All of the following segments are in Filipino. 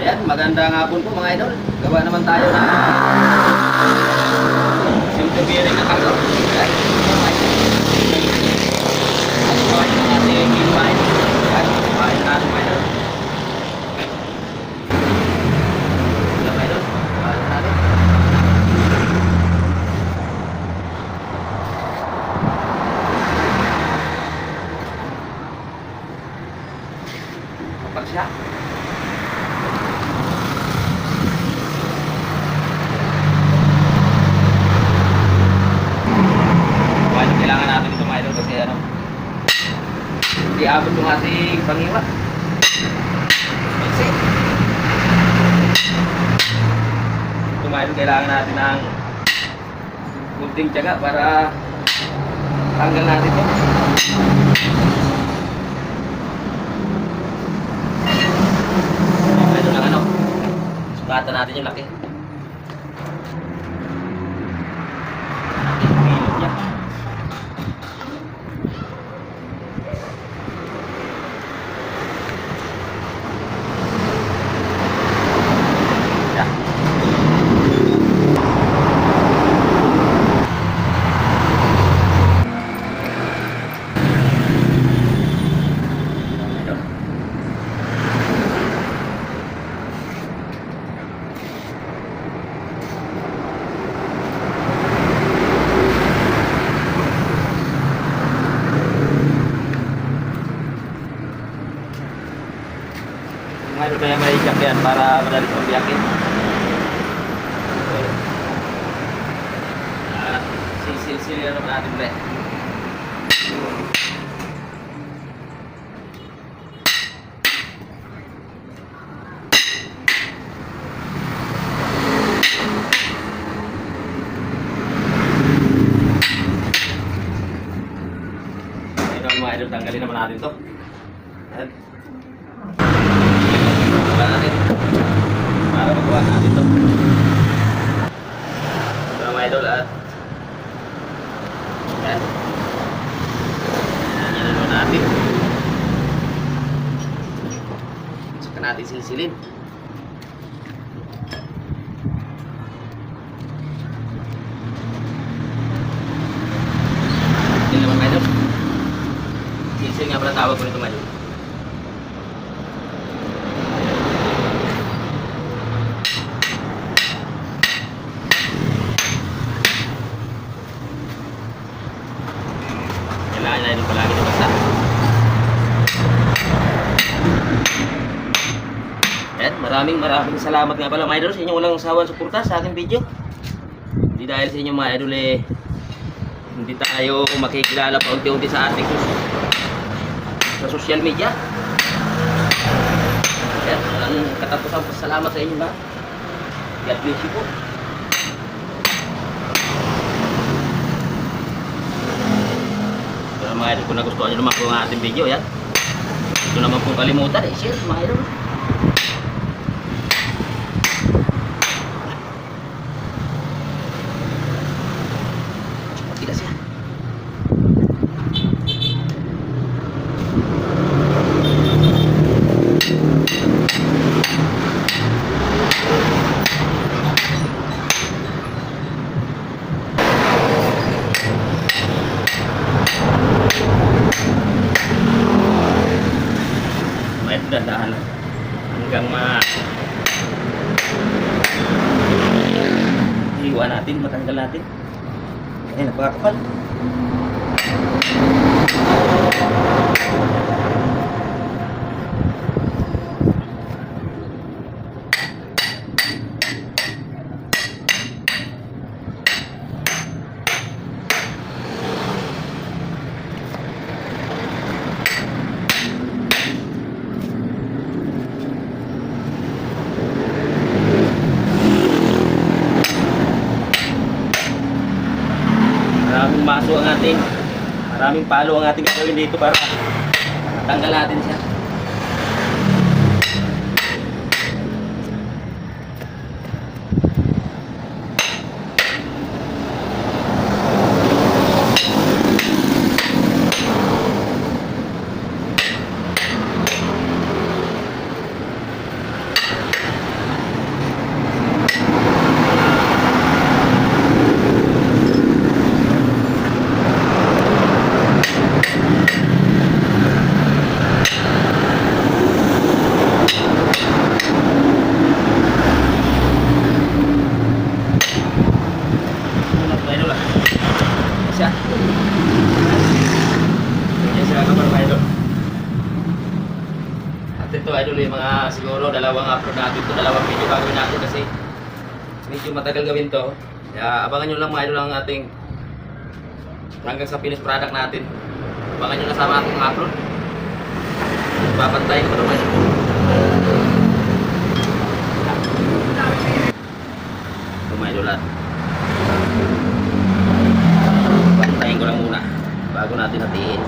Ayan, magandang hapon po mga idol. Gawa naman tayo na simple bearing na cargo. Ayan. Ito ay yung ating inline. Ayan, natin mga idol. Ayan, mga idol. Kumain natin. Kapag siya. Paano kailangan natin ito mga idol kasi ano hindi abot yung ating pangiwa. Ito mga idol kailangan natin ng kunting tiyaga para tanggal natin ito. Mga idol ng ano sukatan natin yung laki. Ngayon kaya may jack yan para madali pang biyakin. At sisil-sili na naman natin ulit. Ayun ang mga idol, tanggalin naman natin to. Ayan. Wala natin. Para magawa natin to. Ito na mga idol at yan. Yan, yan ano natin. Silsilin. Yan naman idol. Silsil nga pala tawag ko nito idol. Kailangan na rin palagi na basta. Yan, maraming maraming salamat nga pala mga idol sa inyong walang sawang suporta sa aking video. Hindi dahil sa inyong mga idol eh, hindi tayo makikilala pa unti-unti sa ating sa social media. Yan, walang katapusan po salamat sa inyo ba. God bless you po. Pero mga idol, kung nagustuhan nyo naman po ang ating video, yan. Ito naman pong kalimutan, eh, share mga idol. Matigas yan. May dadaan lang. hanggang ma hiwa natin, matanggal natin. Ay, napakakapal. Maraming maso ang ating maraming palo ang ating gagawin dito para tanggal natin siya. Siguro dalawang upload natin to, dalawang video gagawin natin kasi medyo matagal gawin to. Kaya abangan nyo lang mga idol ang ating hanggang sa finished product natin. Abangan nyo na sa ating mga upload. Papantayin ko naman. Ito mga idol at Pantayin ko lang muna bago natin hatiin.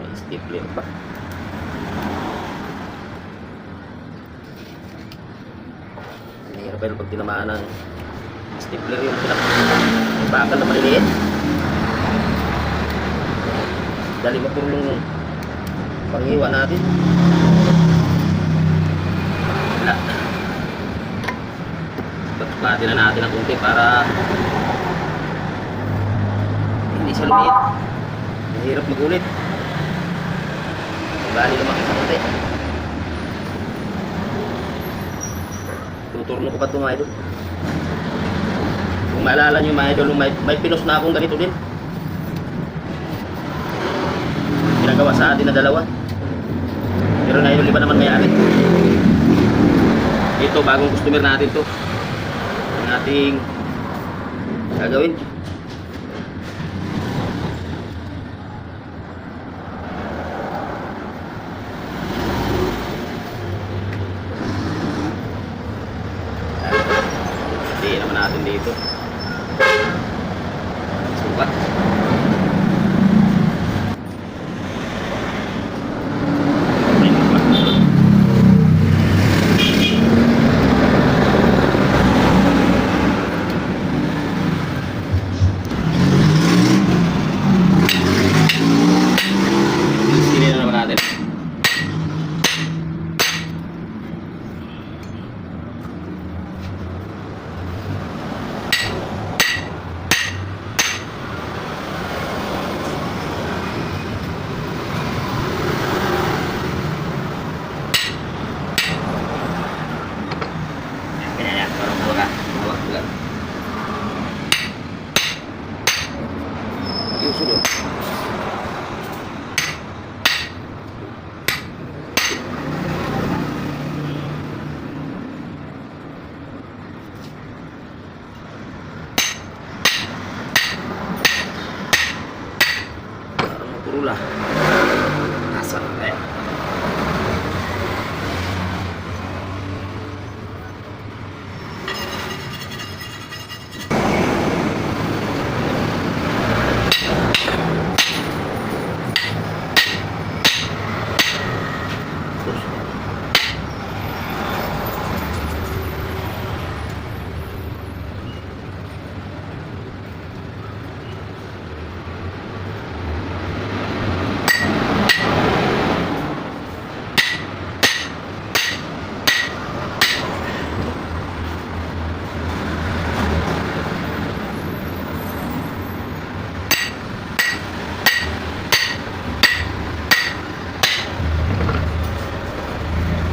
May stapler pa. Mahirap pero pag tinamaan ng stapler yung pinaka bakal na maliliit. Dali mapulong yung panghiwa natin. Wala. Patuklatin na natin ang kunti para hindi siya lumiit. Mahirap magulit. Bali lumaki sa kunti. Tuturno ko pa ito mga idol. Kung maalala nyo mga idol, may, may pinos na akong ganito din. Ginagawa sa atin na dalawa. Pero na idol, iba naman may-ari. Ito, bagong customer natin to. Ang ating gagawin. Hindi naman natin dito. 是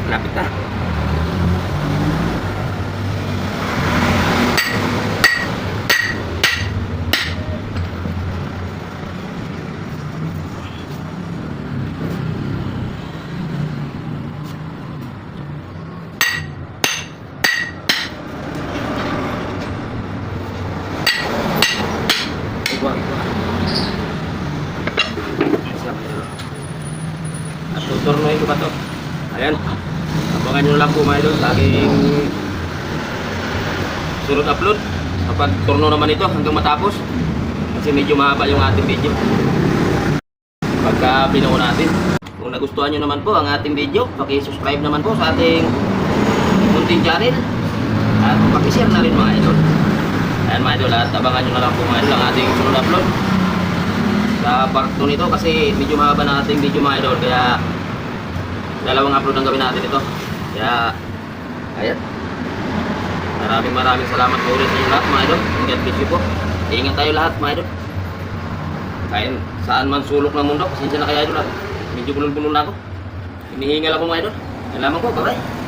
Lapit na. Igwa, igwa. Siapa ya? At tuturnoy ko ba to? Ayan. Abangan nyo lang po mga idol sa aking sunod upload. Kapag turno naman ito hanggang matapos. Kasi medyo mahaba yung ating video. Pagka binuo natin. Kung nagustuhan nyo naman po ang ating video, paki-subscribe naman po sa ating munting channel. At paki-share na rin mga idol. Ayan mga idol, at abangan nyo na lang po mga idol ang ating sunod upload. Sa part 2 nito kasi medyo mahaba na ating video mga idol. Kaya dalawang upload ang gawin natin ito. Kaya, ayan. Maraming maraming salamat po ulit sa inyo lahat mga idol. Bless you po. Ingat tayo lahat mga idol. Kahit saan man sulok ng mundo, pasensya na kayo idol. Medyo bulol-bulol na ako. Hinihingal ako mga idol. Salamat po, bye